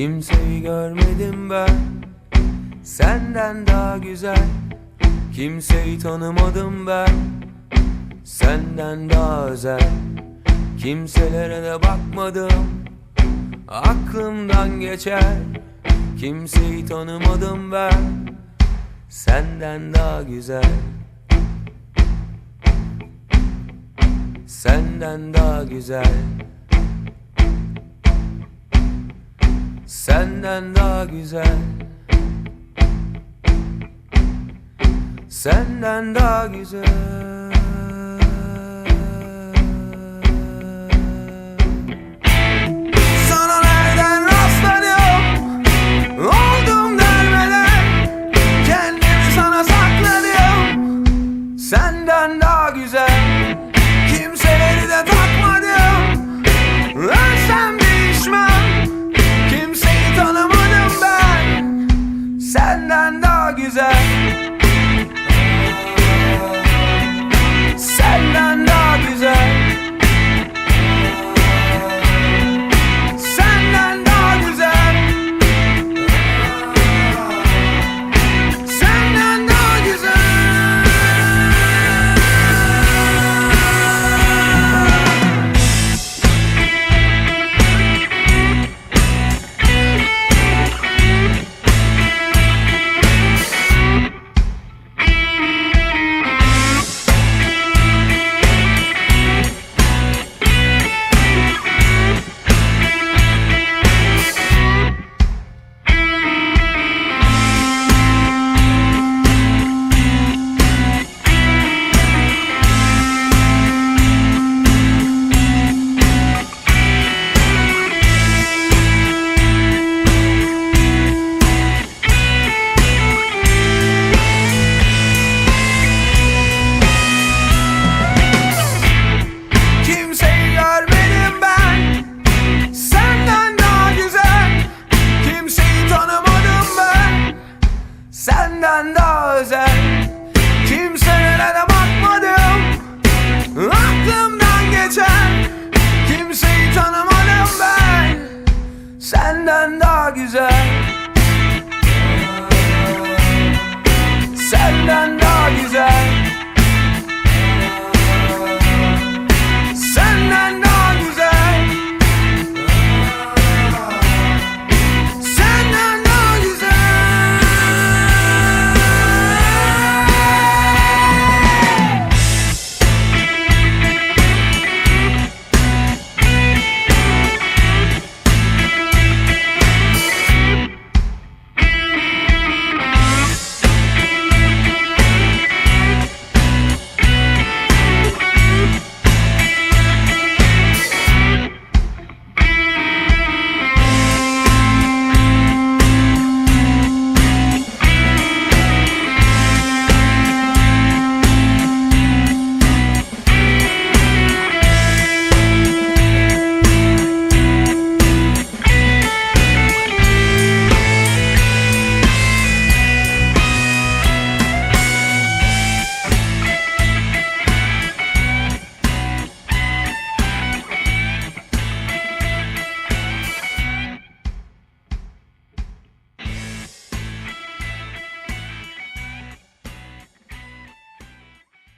Kimseyi görmedim ben. Senden daha güzel. Kimseyi tanımadım ben. Senden daha özel. Kimselere de bakmadım. Aklımdan geçer. Kimseyi tanımadım ben. Senden daha güzel. Senden daha güzel Senden daha güzel. Senden daha güzel özel. Kimselere bakmadım. Aklımdan geçen. Kimseyi tanımadım ben. Senden daha güzel. Senden daha güzel.